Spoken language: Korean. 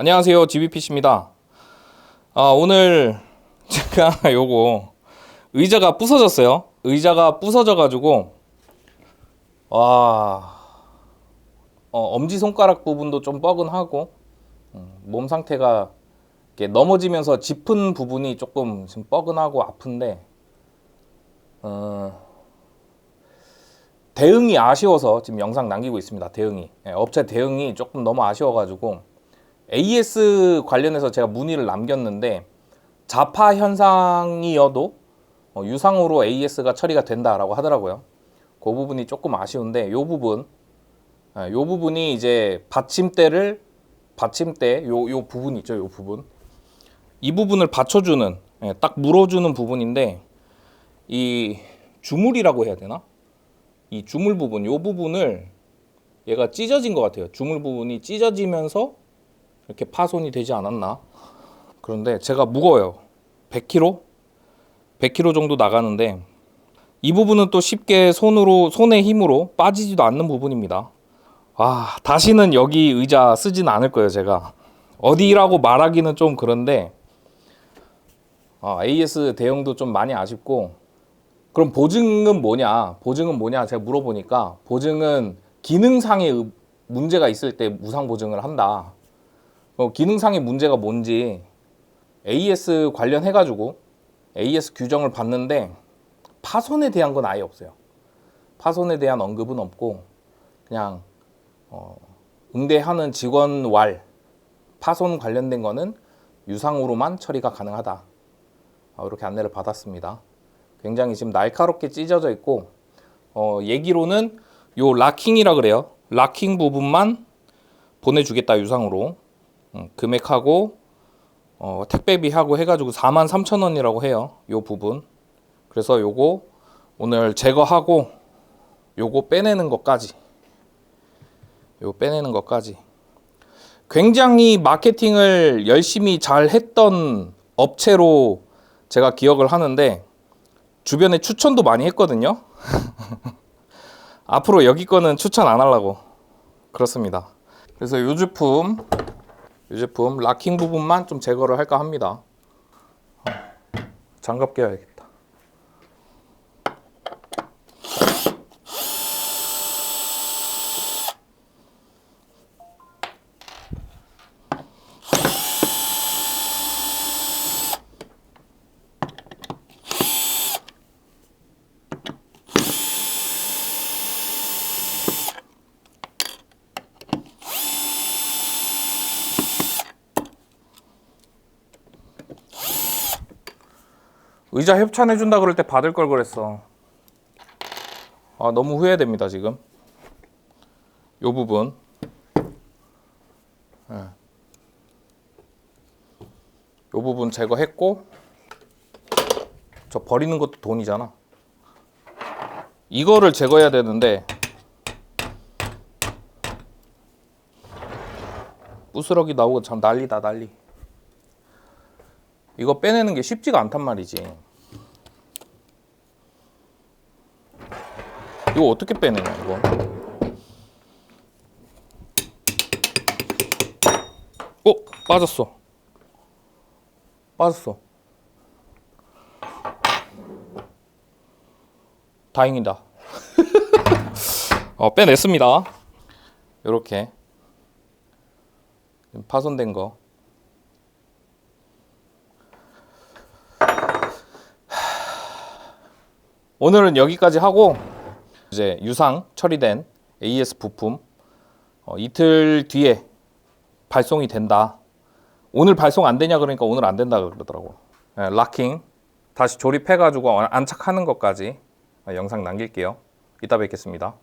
안녕하세요. GBPC입니다. 아, 오늘 제가 요거 의자가 부서졌어요. 의자가 부서져 가지고 와. 어, 엄지 손가락 부분도 좀 뻐근하고 음, 몸 상태가 넘어지면서 짚은 부분이 조금 지금 뻐근하고 아픈데 어, 대응이 아쉬워서 지금 영상 남기고 있습니다. 대응이 예, 업체 대응이 조금 너무 아쉬워가지고 AS 관련해서 제가 문의를 남겼는데 자파 현상이어도 어, 유상으로 AS가 처리가 된다라고 하더라고요. 그 부분이 조금 아쉬운데 이 부분 아, 요 부분이 이제 받침대를 받침대 요 요 부분 있죠 요 부분. 이 부분을 받쳐주는 예, 딱 물어주는 부분인데 이 주물이라고 해야 되나? 이 주물 부분 요 부분을 얘가 찢어진 것 같아요. 주물 부분이 찢어지면서 이렇게 파손이 되지 않았나? 그런데 제가 무거워요. 100kg 100kg 정도 나가는데 이 부분은 또 쉽게 손으로 손의 힘으로 빠지지도 않는 부분입니다. 아 다시는 여기 의자 쓰진 않을 거예요 제가. 어디라고 말하기는 좀 그런데 아, AS 대응도 좀 많이 아쉽고 그럼 보증은 뭐냐? 보증은 뭐냐? 제가 물어보니까 보증은 기능상의 의- 문제가 있을 때 무상 보증을 한다. 어, 기능상의 문제가 뭔지 AS 관련해 가지고 AS 규정을 봤는데 파손에 대한 건 아예 없어요 파손에 대한 언급은 없고 그냥 어, 응대하는 직원 왈 파손 관련된 거는 유상으로만 처리가 가능하다. 어, 이렇게 안내를 받았습니다. 굉장히 지금 날카롭게 찢어져 있고 어, 얘기로는 요 락킹이라 그래요. 락킹 부분만 보내주겠다 유상으로 음, 금액하고 어, 택배비하고 해가지고 4만 3천 원이라고 해요. 요 부분. 그래서 요거 오늘 제거하고 요거 빼내는 것까지 요 빼내는 것까지 굉장히 마케팅을 열심히 잘 했던 업체로 제가 기억을 하는데 주변에 추천도 많이 했거든요. 앞으로 여기 거는 추천 안 하려고 그렇습니다. 그래서 요 제품 요 제품 락킹 부분만 좀 제거를 할까 합니다. 어, 장갑 껴야겠다. 의자 협찬해 준다 그럴 때 받을 걸 그랬어. 아 너무 후회됩니다 지금. 요 부분. 예. 요 부분 제거했고 저 버리는 것도 돈이잖아. 이거를 제거해야 되는데 부스러기 나오고 참 난리다 난리. 이거 빼내는 게 쉽지가 않단 말이지. 이거 어떻게 빼내냐 이거? 어 빠졌어. 빠졌어. 다행이다. 어 빼냈습니다. 이렇게 파손된 거. 오늘은 여기까지 하고 이제 유상 처리된 AS 부품 어, 이틀 뒤에 발송이 된다. 오늘 발송 안 되냐 그러니까 오늘 안 된다 그러더라고. 예, 락킹 다시 조립해가지고 안착하는 것까지 영상 남길게요. 이따 뵙겠습니다.